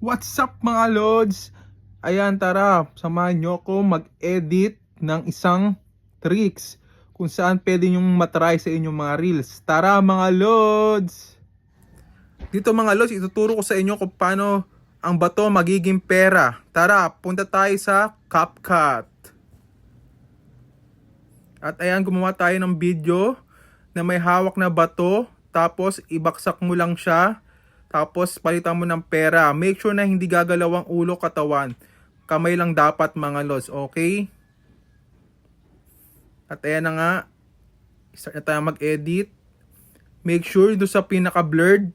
What's up mga lods? Ayan tara, samahan nyo ako mag-edit ng isang tricks kung saan pwede nyong matry sa inyong mga reels. Tara mga lods! Dito mga lods, ituturo ko sa inyo kung paano ang bato magiging pera. Tara, punta tayo sa CapCut. At ayan, gumawa tayo ng video na may hawak na bato. Tapos, ibaksak mo lang siya. Tapos, palitan mo ng pera. Make sure na hindi gagalaw ang ulo katawan. Kamay lang dapat mga lods, okay? At ayan na nga. Start na tayo mag-edit. Make sure doon sa pinaka-blurred.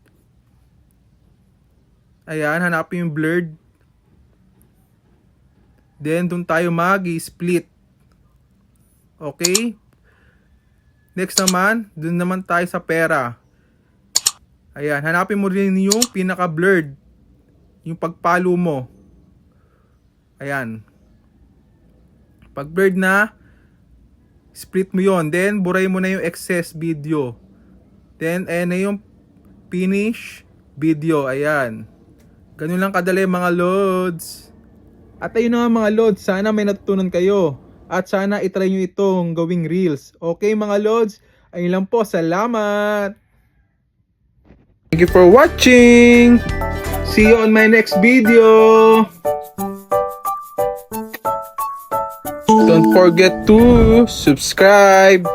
Ayan, hanapin yung blurred. Then, doon tayo mag-split. Okay? Next naman, dun naman tayo sa pera. Ayan, hanapin mo rin yung pinaka-blurred. Yung pagpalo mo. Ayan. Pag blurred na, split mo yon Then, buray mo na yung excess video. Then, ayan na yung finish video. Ayan. Ganun lang kadali mga loads. At ayun na mga loads, sana may natutunan kayo. At sana itry nyo itong gawing reels. Okay mga loads? Ayun lang po, salamat! Thank you for watching. See you on my next video. Don't forget to subscribe.